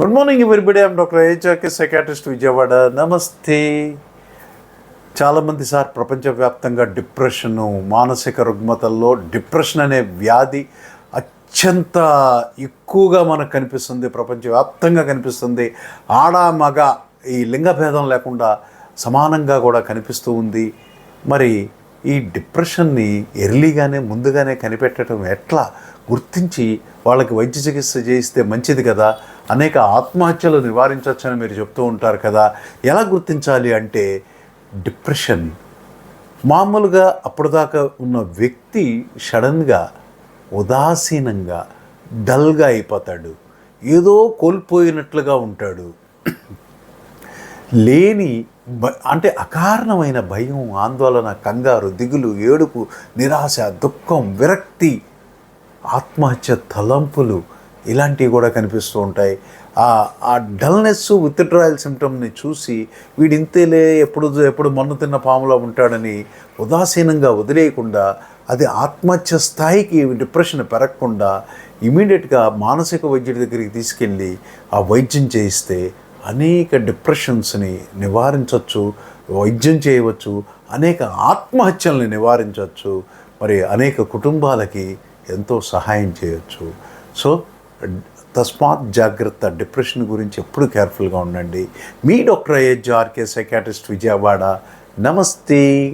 Good morning everybody I'm doctor ఏజాకే psychiatrist Vijayawada నమస్తే చాలామంది sir ప్రపంచవ్యాప్తంగా డిప్రెషను మానసిక రుగ్మతల్లో డిప్రెషన్ అనే వ్యాధి అత్యంత ఎక్కువగా మనకు కనిపిస్తుంది ప్రపంచవ్యాప్తంగా కనిపిస్తుంది. ఆడ మగ ఈ లింగభేదం లేకుండా సమానంగా కూడా కనిపిస్తూ ఉంది. మరి ఈ డిప్రెషన్ని ఎర్లీగానే ముందుగానే కనిపెట్టడం ఎట్లా? గుర్తించి వాళ్ళకి వైద్య చికిత్స చేయిస్తే మంచిది కదా? అనేక ఆత్మహత్యలు నివారించవచ్చని మీరు చెప్తూ ఉంటారు కదా? ఎలా గుర్తించాలి అంటే డిప్రెషన్. మామూలుగా అప్పటిదాకా ఉన్న వ్యక్తి సడన్గా ఉదాసీనంగా డల్గా అయిపోతాడు. ఏదో కోల్పోయినట్లుగా ఉంటాడు. లేని అంటే అకారణమైన భయం ఆందోళన కంగారు దిగులు ఏడుపు నిరాశ దుఃఖం విరక్తి ఆత్మహత్య తలంపులు ఇలాంటివి కూడా కనిపిస్తూ ఉంటాయి. ఆ డల్నెస్ విత్డ్రాయల్ సిమ్టమ్ని చూసి వీడు ఇంతేలే ఎప్పుడు ఎప్పుడు మన్ను తిన్న పాములా ఉంటాడని ఉదాసీనంగా వదిలేయకుండా అది ఆత్మహత్య స్థాయికి డిప్రెషన్ పెరగకుండా ఇమీడియట్గా మానసిక వైద్యుడి దగ్గరికి తీసుకెళ్ళి ఆ వైద్యం చేయిస్తే అనేక డిప్రెషన్స్ని నివారించవచ్చు వైద్యం చేయవచ్చు అనేక ఆత్మహత్యల్ని నివారించవచ్చు మరి అనేక కుటుంబాలకి ఎంతో సహాయం చేయొచ్చు. సో తస్మాత్ జాగ్రత్త డిప్రెషన్ గురించి ఎప్పుడు కేర్ఫుల్గా ఉండండి. మీ డాక్టర్ ఏజ్ ఆర్కే సైకాట్రిస్ట్ విజయవాడ. నమస్తే.